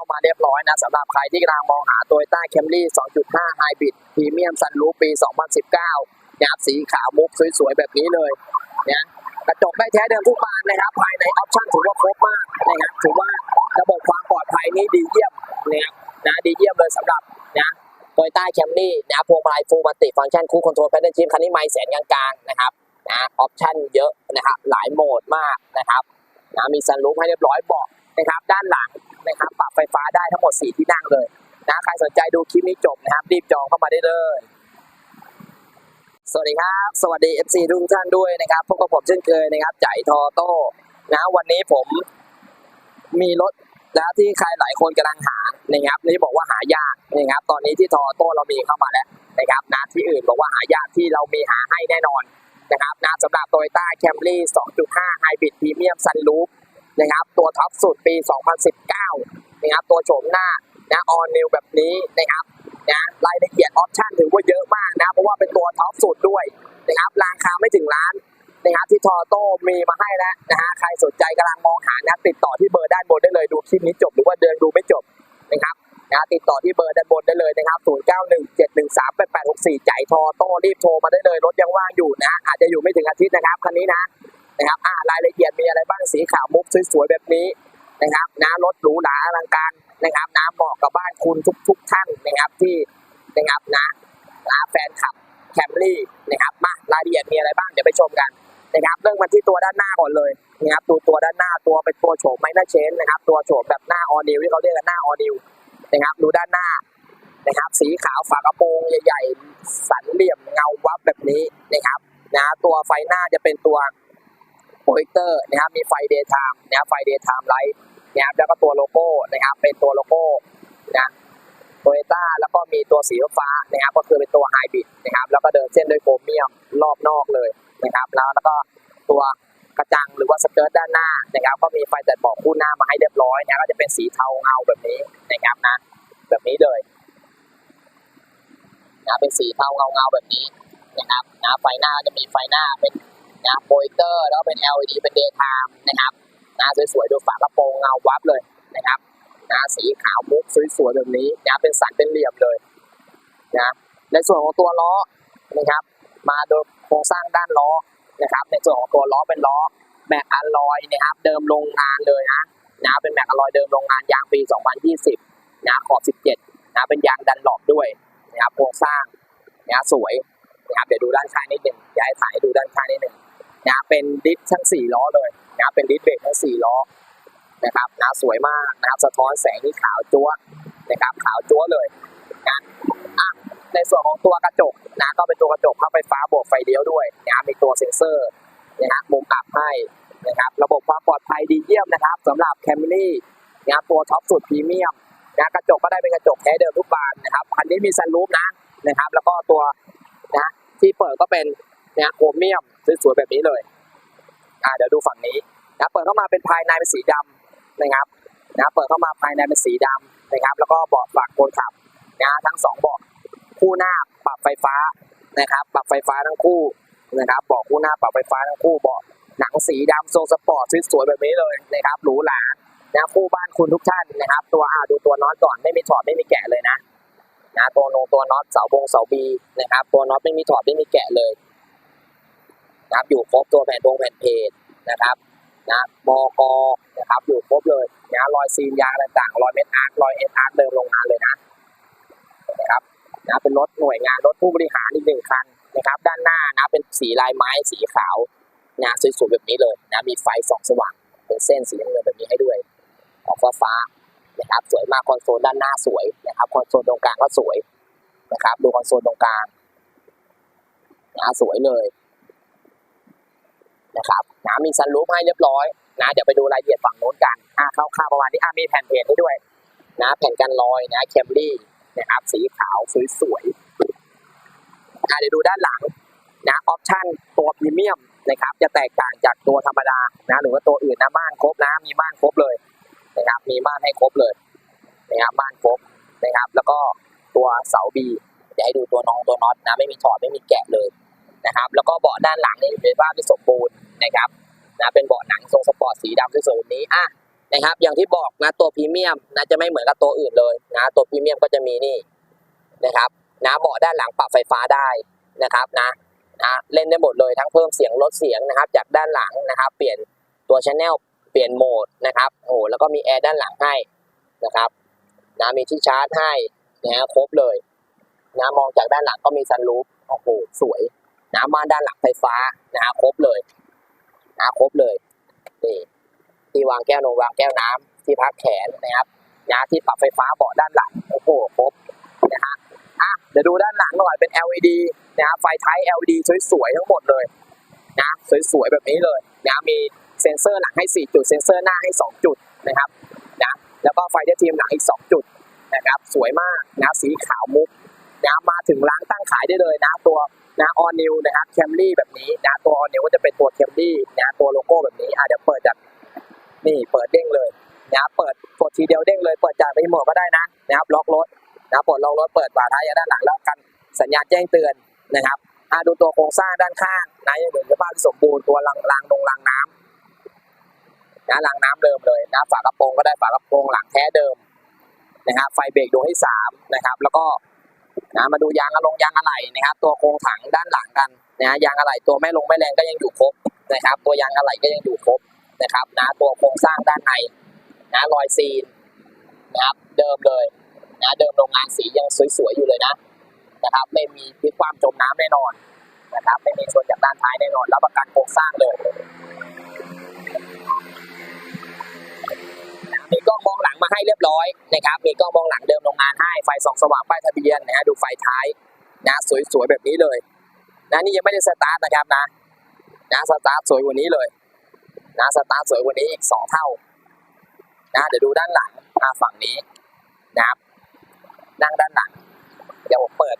ามาเรียบร้อยนะสำหรับใครที่กำลังมองหา Toyota Camry 2.5 Hybrid Premium Sunroof ปี 2019นะครับสีขาวมุกสวยๆ แบบนี้เลยนะกระจกได้แท้เดิมทุกบานนะครับภายในออปชั่นถือว่าครบมากนะครับถือว่าระบบความปลอดภัยนี่ดีเยี่ยมนะครับนะดีเยี่ยมเลยสำหรับนะ Toyota Camry นะพวงมาลัยฟูลมัลติฟังก์ชันคู่คอนโทรลแพดเดิลชิพคันนี้ไม่แสนกลางๆนะครับนะออปชั่นเยอะนะครับหลายโหมดมากนะครับนะมีซันรูฟให้เรียบร้อยเบาะนะครับด้านหลัง นะครับปรับไฟฟ้าได้ทั้งหมด 4 ที่นั่งเลยนะใครสนใจดูคลิปนี้จบนะครับรีบจองเข้ามาได้เลย สวัสดีครับ สวัสดี FC ทุกท่านด้วยนะครับพบกับผมเช่นเคยนะครับจ่ายทอโต้นะวันนี้ผมมีรถแล้วที่ใครหลายคนกำลังหานะครับนี่บอกว่าหายากนะครับตอนนี้ที่ทอโต้เรามีเข้ามาแล้วนะครับนะที่อื่นบอกว่าหายากที่เรามีหาให้แน่นอนนะครับนะสำหรับ Toyota Camry 2.5 Hybrid Premium Sunroof นะครับตัวท็อปสุดปี 2019 นะครับตัวโฉมหน้านะ all new แบบนี้นะครับนะรายละเอียดออปชั่นถือว่าเยอะมากนะเพราะว่าเป็นตัวท็อปสุดด้วยนะครับราคาไม่ถึงล้านนะครับที่ทอโต้มีมาให้แล้วนะฮะใครสนใจกำลังมองหานะติดต่อที่เบอร์ด้านบนได้เลยดูคลิปนี้จบหรือว่าเดินดูไม่จบนะครับนะติดต่อที่เบอร์ด้านบนได้เลยนะครับ 0917138864จ่ายทอโต้รีบโทรมาได้เลยรถยังว่างอยู่นะอาจจะอยู่ไม่ถึงอาทิตย์นะครับคันนี้นะ นะครับอ่ารายละเอียดมีอะไรบ้างสีขาวมุกสวยๆแบบนี้นะครับนะรถหรูหราอลังการนะครับนะเหมาะกับบ้านคุณทุกๆท่านนะครับที่นะครับนะนะแฟนคลับแคมรี่นะครับมารายละเอียดมีอะไรบ้างเดี๋ยวไปชมกันนะครับเริ่มมาที่ตัวด้านหน้าก่อนเลยนะครับดูตัวด้านหน้าตัวเป็นตัวโฉมไมเนอร์เชนนะครับตัวโฉมแบบหน้าออนิวที่เขาเรียกกันหน้าออนิวนะครับดูด้านหน้านะครับสีขาวฝากระโปรงใหญ่ ๆ สันเหลี่ยมเงาวับแบบนี้นะครับนะตัวไฟหน้าจะเป็นตัว โปรเจคเตอร์นะครับมีไฟเดย์ไทม์นะครับไฟเดย์ไทม์ไลท์นะครับแล้วก็ตัวโลโก้นะครับเป็นตัวโลโก้นะโตโยต้าแล้วก็มีตัวสีฟ้านะครับก็คือเป็นตัวไฮบริดนะครับแล้วก็เดินเส้นด้วยโครเมียมรอบนอกเลยนะครับแล้วแล้วก็ตัวกระจังหรือว่าสเกิร์ตด้านหน้านะครับก็มีไฟตัดบาะคู่หน้ามาให้เรียบร้อยนะก็จะเป็นสีเทาเงาแบบนี้นะครับนะแบบนี้เลยนะเป็นสีเทาเงาเงาแบบนี้นะครับนะไฟหน้าจะมีไฟหน้าเป็น นะโปรเจคเตอร์แล้วเป็น LED เป็น daytime นะครับนะสวยๆดูฝากระโปรงเงาวับเลยนะครับนะสีขาวมุกสวยๆแบบนี้นะเป็นสันเป็นเหลี่ยมเลยนะในส่วนของตัวล้อนะครับ มาโดยโครงสร้างด้านล้อนะครับ ในส่วนของตัวล้อเป็นล้อแม็กอะลอยนะครับ เดิมโรงงานเลยนะนะเป็นแม็กอะลอยเดิมโรงงานยางปี 2020นะขอบ 17นะเป็นยางดันหลอกด้วยนะครับโครงสร้างนะสวยนะครับเดี๋ยวดูด้านข้างนิดหนึ่งย้ายถ่ายดูด้านข้างนิดหนึ่ง นะเป็นดิสทั้งสี่ล้อเลยนะเป็นดิสเบรกทั้งสี่ล้อนะครับนะสวยมากนะครับสะท้อนแสงที่ขาวจั๊วนะครับขาวจั๊วเลยนะอะในส่วนของตัวกระจกนะก็เป็นตัวกระจกพับไฟฟ้าบวกไฟเลี้ยวด้วยนะมีตัวเซ็นเซอร์นะฮะมุมอับให้นะครับระบบความปลอดภัยดีเยี่ยมนะครับสำหรับ Camry นะตัวท็อปสุดพรีเมียมนะกระจกก็ได้เป็นกระจกแท้เดิมทุกบานนะครับคันนี้มีซันรูฟนะนะครับ แล้วก็ตัวนะที่เปิดก็เป็น นะโครเมียมสวยๆแบบนี้เลยอ่าเดี๋ยวดูฝั่งนี้นะเปิดเข้ามาเป็นภายในเป็นสีดำนะครับนะเปิดเข้ามาภายในเป็นสีดำนะครับ แล้วก็เบาะฝั่งคนขับนะทั้งสองเบาะคู่หน้าปรับไฟฟ้านะครับ ปรับไฟฟ้าทั้งคู่นะครับเบาะคู่หน้าปรับไฟฟ้าทั้งคู่เบาะหนังสีดำทรงสปอร์ตสวยๆแบบนี้เลยนะครับหรูหรานะคู่บ้านคุณทุกท่านนะครับ ตัวอ่าดูตัวน็อตก่อนไม่มีถอดไม่มีแกะเลยนะนะตัวนงตัวน็อตเสาบงเสาบีนะครับ ตัวน็อตไม่มีถอดไม่มีแกะเลย นะครับอยู่ครบตัวแผ่นพงแผ่นเพจนะครับนะบกนะครับอยู่ครบเลยนะรอยซีนยางต่างๆรอยเม็ดอาร์ครอยเอสอาร์เดิมโรงงานเลยนะนะครับนะเป็นรถหน่วยงานรถผู้บริหารอีกหนึ่งคันนะครับ ด้านหน้านะเป็นสีลายไม้สีขาวนะสวยๆแบบนี้เลยนะมีไฟส่องสว่าง เป็นเส้นสีน้ำเงินแบบนี้ให้ด้วย ออกฟ้าๆนะครับสวยมากคอนโซลด้านหน้าสวยนะครับคอนโซลตรงกลางก็สวยนะครับ ดูคอนโซลตรงกลางนะสวยเลย นะครับนะมีซันรูฟให้เรียบร้อยนะเดี๋ยวไปดูรายละเอียดฝั่งโน้นกันอ่าคร่าวๆประมาณนี้อ่ามีแผ่นเพจให้ด้วย นะแผ่นกันรอยนะแคมรี่นะครับสีขาวสวยๆอ่าเดี๋ยวดูด้านหลังนะออปชั่นตัวพรีเมียมนะครับ จะแตกต่างจากตัวธรรมดานะหรือว่าตัวอื่นนะม่านครบนะมีม่านครบเลยนะครับมีม่านให้ครบเลยนะครับม่านครบนะครับ แล้วก็ตัวเสาบีเดี๋ยวให้ดูตัวน้องตัวน็อตนะไม่มีถอดไม่มีแกะเลยนะครับ แล้วก็เบาะด้านหลังนี่เป็นภาพที่สมบูรณ์ นะครับนะเป็นเบาะหนังทรงสปอร์ตสีดำสวยๆแบบนี้อะนะครับ อย่างที่บอกนะตัวพรีเมียมนะจะไม่เหมือนกับตัวอื่นเลยนะตัวพรีเมียมก็จะมีนี่นะครับนะเบาะด้านหลังปรับไฟฟ้าได้นะครับนะนะเล่นได้หมดเลยทั้งเพิ่มเสียงลดเสียงนะครับ จากด้านหลังนะครับ เปลี่ยนตัวชแนลเปลี่ยนโหมดนะครับโอ้โหแล้วก็มีแอร์ด้านหลังให้นะครับนะมีที่ชาร์จให้นะฮะครบเลยนะมองจากด้านหลังก็มีซันรูฟโอ้โหสวยนะม่านด้านหลังไฟฟ้านะฮะครบเลย นะครบเลยนี่ที่วางแก้วนมวางแก้วน้ำที่พักแขนนะครับนะที่ปรับไฟฟ้าเบาะด้านหลังโอ้โหครบนะฮะอะเดี๋ยวดูด้านหลังหน่อยเป็น LED นะครับไฟท้าย LED สวยๆทั้งหมดเลยนะสวยๆแบบนี้เลยนะมีเซ็นเซอร์หลังให้ 4 จุด เซ็นเซอร์หน้าให้ 2 จุดนะครับนะแล้วก็ไฟเดทีมหลังอีก 2 จุดนะครับ สวยมากนะสีขาวมุกนะมาถึงร้านตั้งขายได้เลยนะตัว นะออนิวนะครับแคมรี่แบบนี้นะตัวออนิวก็จะเป็นตัวแคมรี่นะตัวโลโก้แบบนี้อะเดี๋ยวเปิดจากนี่เปิดเด้งเลยนะเปิดกดทีเดียวเด้งเลยเปิดจากรีโมทก็ได้นะนะครับล็อกรถนะปลดล็อกรถเปิดฝาท้ายด้านหลังแล้วกันสัญญาณแจ้งเตือนนะครับอะดูตัวโครงสร้างด้านข้างนะยังเหลือสภาพสมบูรณ์ตัวรางรางลงรางน้ำนะรางน้ำเดิมเลยนะฝากระโปรงก็ได้ฝากระโปรงหลังแท้เดิมนะครับไฟเบรกดวงที่สามนะครับแล้วก็ นะมาดูยางอะลงยางอะไหล่นะครับ ตัวโครงถังด้านหลังกันนะยางอะไหล่ตัวแม่ลงแม่แรงก็ยังอยู่ครบนะครับ ตัวยางอะไหล่ก็ยังอยู่ครบนะครับนะตัวโครงสร้างด้านในนะรอยซีนนะครับเดิมเลยนะเดิมโรงงานสียังสวยๆอยู่เลยนะนะครับ ไม่มีพลิกความจมน้ำแน่นอนนะครับ ไม่มีชนจากด้านท้ายแน่นอนรับประกันโครงสร้างเลย เรียบร้อยนะครับ มีกล้องมองหลังเดิมโรงงานให้ ไฟส่องสว่างป้ายทะเบียนนะฮะ ดูไฟท้ายนะสวยๆแบบนี้เลยนะนี่ยังไม่ได้สตาร์ทนะครับนะนะสตาร์ทสวยกว่านี้เลยนะสตาร์ทสวยกว่านี้อีกสองเท่านะเดี๋ยวดูด้านหลังอ่าฝั่งนี้นะครับนั่งด้านหลัง เดี๋ยวผมเปิด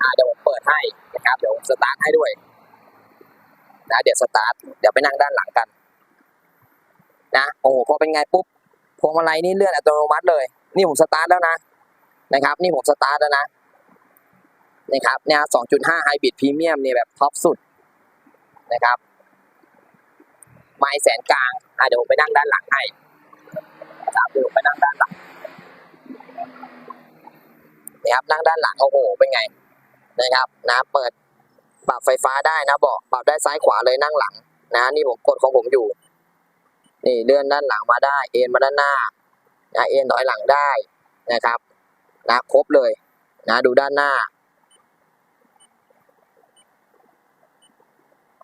อ่าเดี๋ยวผมเปิดให้นะครับ เดี๋ยวผมสตาร์ทให้ด้วยนะเดี๋ยวสตาร์ทเดี๋ยวไปนั่งด้านหลังกันนะโอ้โหพอเป็นไงปุ๊บ พวงมาลัยนี่เลื่อนอัตโนมัติเลย นี่ผมสตาร์ทแล้วนะนะครับ นี่ผมสตาร์ทแล้วนะนะครับเนี่ย2.5ไฮบริดพรีเมียมนี่แบบท็อปสุดนะครับไม้แสนกลางอะเดี๋ยวผมไปนั่งด้านหลังให้ครับเดี๋ยวผมไปนั่งด้านหลังนี่ครับนั่งด้านหลังโอ้โหเป็นไงนะครับนะเปิดปรับไฟฟ้าได้นะเบอกปรับได้ซ้ายขวาเลยนั่งหลังนะนี่ผมกดของผมอยู่ นี่เลื่อนด้านหลังมาได้ เอ็นมาด้านหน้านะเอ็นถอยหลังได้นะครับนะครบเลยนะดูด้านหน้า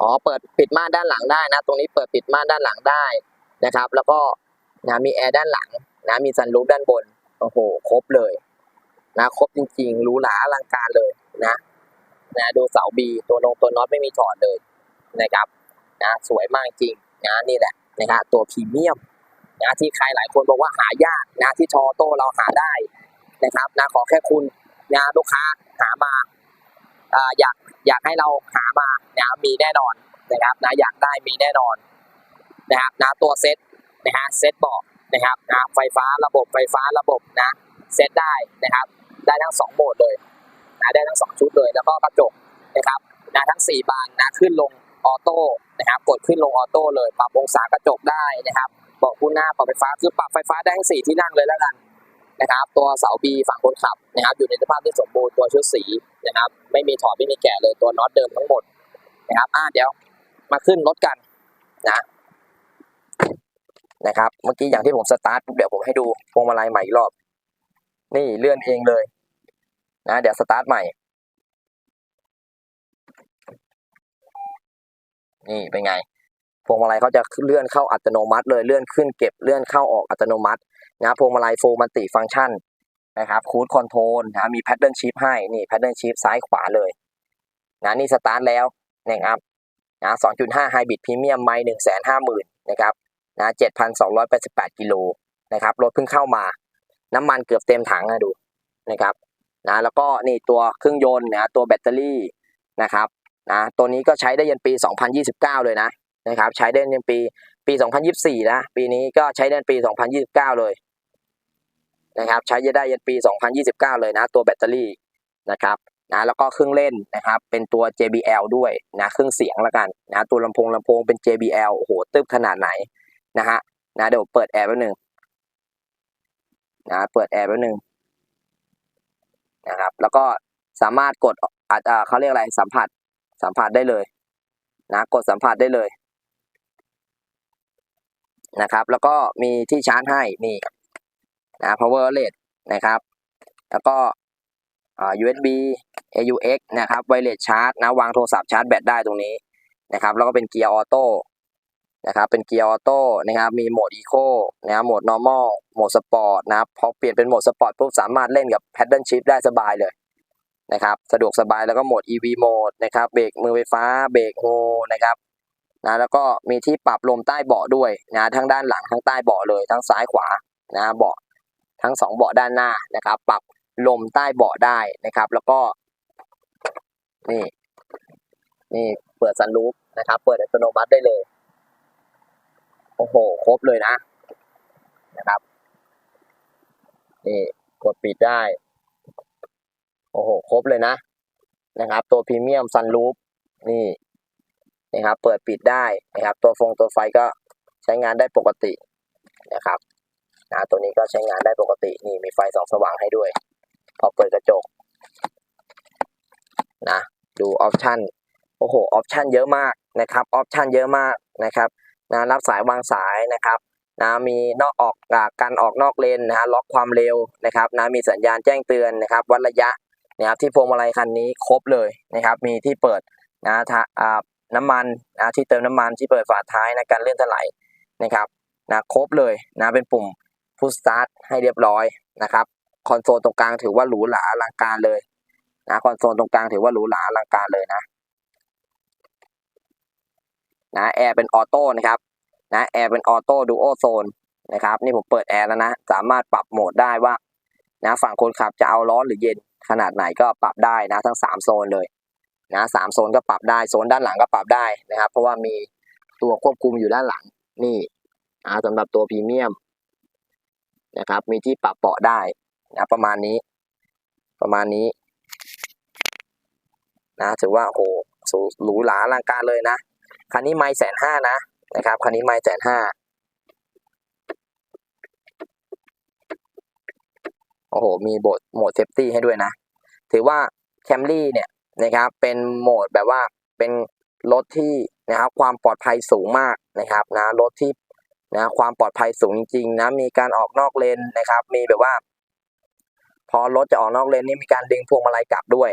อ๋อเปิดปิดม่านด้านหลังได้นะ ตรงนี้เปิดปิดม่านด้านหลังได้นะครับ แล้วก็นะมีแอร์ด้านหลังนะมีซันรูฟด้านบนโอ้โหครบเลยนะครบจริงๆหรูหราอลังการเลยนะนะดูเสาบีตัวนงตัวน็อตไม่มีถอดเลยนะครับนะสวยมากจริงนะนี่แหละ นะครับตัวพรีเมียมนะที่ใครหลายคนบอกว่าหายากนะที่ทอโต้เราหาได้นะครับนะขอแค่คุณนะลูกค้าหามาอ่าอยากอยากให้เราหามานะมีแน่นอนนะครับนะอยากได้มีแน่นอนนะครับนะตัวเซตนะฮะเซตบอกนะครับนะไฟฟ้าระบบไฟฟ้าระบบนะเซตได้นะครับได้ทั้งสองโหมดเลยนะได้ทั้งสองชุดเลยแล้วก็กระจกนะครับนะทั้งสี่บานนะขึ้นลง ออโต้นะครับ กดขึ้นลงออโต้เลยปรับองศากระจกได้นะครับบอกคู่หน้าปรับไฟฟ้าคือปรับไฟฟ้าได้ทั้งสี่ที่นั่งเลยแล้วกันนะครับ ตัวเสาบีฝั่งคนขับนะครับ อยู่ในสภาพที่สมบูรณ์ตัวชุดสีนะครับ ไม่มีถอดไม่มีแกะเลยตัวน็อตเดิมทั้งหมดนะครับอ่าเดี๋ยวมาขึ้นรถกันนะนะครับ เมื่อกี้อย่างที่ผมสตาร์ทปุ๊บเดี๋ยวผมให้ดูพวงมาลัยใหม่อีกรอบ นี่เลื่อนเองเลย นะ เดี๋ยวสตาร์ทใหม่ นี่เป็นไงพวงมาลัยเขาจะเลื่อนเข้าอัตโนมัติ เลยเลื่อนขึ้นเก็บเลื่อนเข้าออกอัตโนมัตินะพวงมาลัยโฟมันติฟังก์ชันนะครับคูดคอนโทรลนะมีแพดเดิลชิพให้นี่แพดเดิลชิพซ้ายขวาเลยนะนี่สตาร์ทแล้วนะครับนะ2.5ไฮบริดพรีเมียมไมล์150,000นห้าหมื่นนะครับนะ7,288กิโลนะครับรถเพิ่งเข้ามา น้ำมันเกือบเต็มถังนะดูนะครับนะแล้วก็นี่ตัวเครื่องยนต์นะตัวแบตเตอรี่นะครับ นะตัวนี้ก็ใช้ได้ยันปี 2029 เลยนะนะครับ ใช้ได้ยันปีปี 2024 นะ ปีนี้ก็ใช้ได้ยันปี 2029 เลยนะครับ ใช้ได้ยันปี 2029 เลยนะ ตัวแบตเตอรี่นะครับนะแล้วก็เครื่องเล่นนะครับ เป็นตัว JBL ด้วยนะเครื่องเสียงละกันนะตัวลำโพงลำโพงเป็น JBL โอ้โหตึบขนาดไหนนะฮะนะเดี๋ยวเปิดแอร์แป๊บนึงนะเปิดแอร์แป๊บนึงนะครับ แล้วก็สามารถกดอาจจะเขาเรียกอะไรสัมผัส สัมผัสได้เลยนะกดสัมผัสได้เลยนะครับ แล้วก็มีที่ชาร์จให้นี่นะ power outlet นะครับ แล้วก็อ่า USB AUX นะครับ wireless charge นะ วางโทรศัพท์ชาร์จแบตได้ตรงนี้นะครับ แล้วก็เป็นเกียร์ออโต้นะครับ เป็นเกียร์ออโต้นะครับ มีโหมด Eco นะครับ โหมด normal โหมด sport นะครับ พอเปลี่ยนเป็นโหมด sport ปุ๊บสามารถเล่นกับ paddle shift ได้สบายเลย นะครับสะดวกสบายแล้วก็โหมด EV โหมดนะครับเบรกมือไฟฟ้าเบรกโฮนะครับนะแล้วก็มีที่ปรับลมใต้เบาะด้วยนะทั้งด้านหลังทั้งใต้เบาะเลยทั้งซ้ายขวานะเบาะทั้งสองเบาะด้านหน้านะครับ ปรับลมใต้เบาะได้นะครับ แล้วก็ นี่ นี่เปิดซันรูฟนะครับ เปิดอัตโนมัติได้เลย โอ้โห ครบเลยนะ นะครับ นี่กดปิดได้ โอ้โห ครบเลยนะ นะครับ ตัวพรีเมียมซันรูฟนี่นะครับ เปิดปิดได้นะครับ ตัวฟงตัวไฟก็ใช้งานได้ปกตินะครับนะตัวนี้ก็ใช้งานได้ปกตินี่มีไฟสองสว่างให้ด้วย พอเปิดกระจกนะดูออปชันโอ้โหออปชันเยอะมากนะครับออปชันเยอะมากนะครับนะรับสายวางสายนะครับนะมีนอกออกการออกนอกเลนนะฮะล็อกความเร็วนะครับนะมีสัญญาณแจ้งเตือนนะครับวัดระยะ นะครับที่พวงมาลัยคันนี้ครบเลยนะครับ มีที่เปิดนะทะอ่าน้ำมันนะที่เติมน้ำมันที่เปิดฝาท้ายนะการเลื่อนถลายนะครับนะครบเลยนะเป็นปุ่มพุชสตาร์ทให้เรียบร้อยนะครับคอนโซลตรงกลางถือว่าหรูหราอลังการเลยนะคอนโซลตรงกลางถือว่าหรูหราอลังการเลยนะนะแอร์เป็นออโต้นะครับนะแอร์เป็นออโต้ดูโอโซนนะครับนี่ผมเปิดแอร์แล้วนะ สามารถปรับโหมดได้ว่านะฝั่งคนขับจะเอาร้อนหรือเย็น ขนาดไหนก็ปรับได้นะทั้งสามโซนเลยนะสามโซนก็ปรับได้โซนด้านหลังก็ปรับได้นะครับ เพราะว่ามีตัวควบคุมอยู่ด้านหลังนี่นะสำหรับตัวพรีเมียมนะครับ มีที่ปรับเบาะได้นะประมาณนี้ ประมาณนี้ นะถือว่าโอ้โหหรูหราอลังการเลยนะคันนี้ไม่แสนห้านะนะครับคันนี้ไม่แสนห้า อ้โห มีโหมดโหมดเซฟตี้ให้ด้วยนะ ถือว่าแคมรี่เนี่ยนะครับเป็นโหมดแบบว่าเป็นรถที่นะครับความปลอดภัยสูงมากนะครับนะรถที่นะความปลอดภัยสูงจริงๆนะมีการออกนอกเลนนะครับ มีแบบว่า พอรถจะออกนอกเลนนี่มีการดึงพวงมาลัยกลับด้วย